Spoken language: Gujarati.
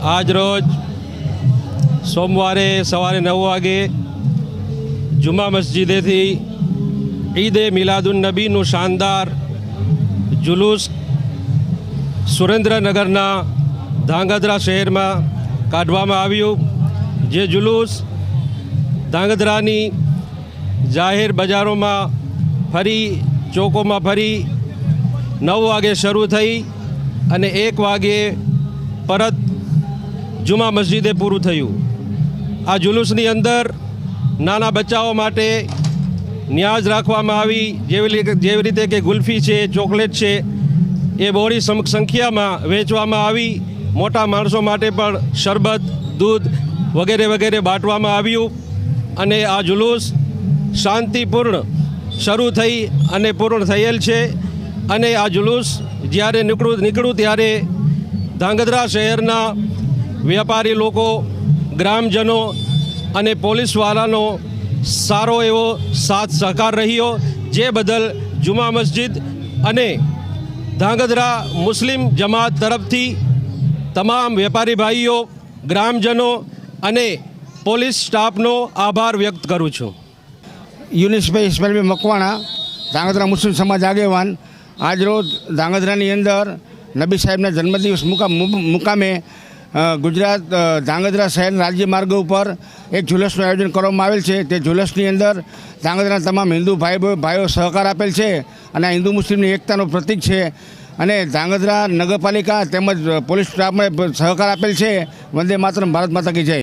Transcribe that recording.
આજ રોજ સોમવારે સવારે નવ વાગે જુમા મસ્જિદેથી ઈદે મિલાદુન નબીનું શાનદાર જુલુસ સુરેન્દ્રનગરના ધાંગધ્રા શહેરમાં કાઢવામાં આવ્યું. જે જુલુસ ધાંગધ્રાની જાહેર બજારોમાં ફરી, ચોકોમાં ફરી, નવ વાગે શરૂ થઈ અને એક વાગે પરત જુમા મસ્જિદે પૂરું થયું. આ જુલુસની અંદર નાના બચ્ચાઓ માટે ન્યાજ રાખવામાં આવી. જેવી જેવી રીતે કે ગુલ્ફી છે, ચોકલેટ છે, એ બહોળી સંખ્યામાં વેચવામાં આવી. મોટા માણસો માટે પણ શરબત, દૂધ વગેરે વગેરે બાંટવામાં આવ્યું. અને આ જુલુસ શાંતિપૂર્ણ શરૂ થઈ અને પૂર્ણ થયેલ છે. અને આ જુલુસ જ્યારે નીકળું નીકળું ત્યારે ધાંગધ્રા શહેરના વેપારી લોકો, ગ્રામજનો અને પોલીસવાળાનો સારો એવો સાથ સહકાર રહ્યો. જે બદલ જુમા મસ્જિદ અને ધાંગધ્રા મુસ્લિમ જમાત તરફથી તમામ વેપારી ભાઈઓ, ગ્રામજનો અને પોલીસ સ્ટાફનો આભાર વ્યક્ત કરું છું. યુનિસભાઈ ઇસ્માઇલભાઈ મકવાણા, ધાંગધ્રા મુસ્લિમ સમાજ આગેવાન. આજરોજ ધાંગધ્રાની અંદર નબી સાહેબના જન્મદિવસ મુકામ ગુજરાત અ, ધાંગધ્રા શહેર રાજ્ય માર્ગ ઉપર એક ઝુલસનું આયોજન કરવામાં આવેલ છે. તે ઝુલસની અંદર ધાંગધ્રાના તમામ હિન્દુ ભાઈ ભાઈઓ સહકાર આપેલ છે અને હિન્દુ મુસ્લિમની એકતાનું પ્રતીક છે અને ધાંગધ્રા નગરપાલિકા તેમજ પોલીસ સ્ટાફને સહકાર આપેલ છે. વંદે માતરમ ભારત માતા કી જય.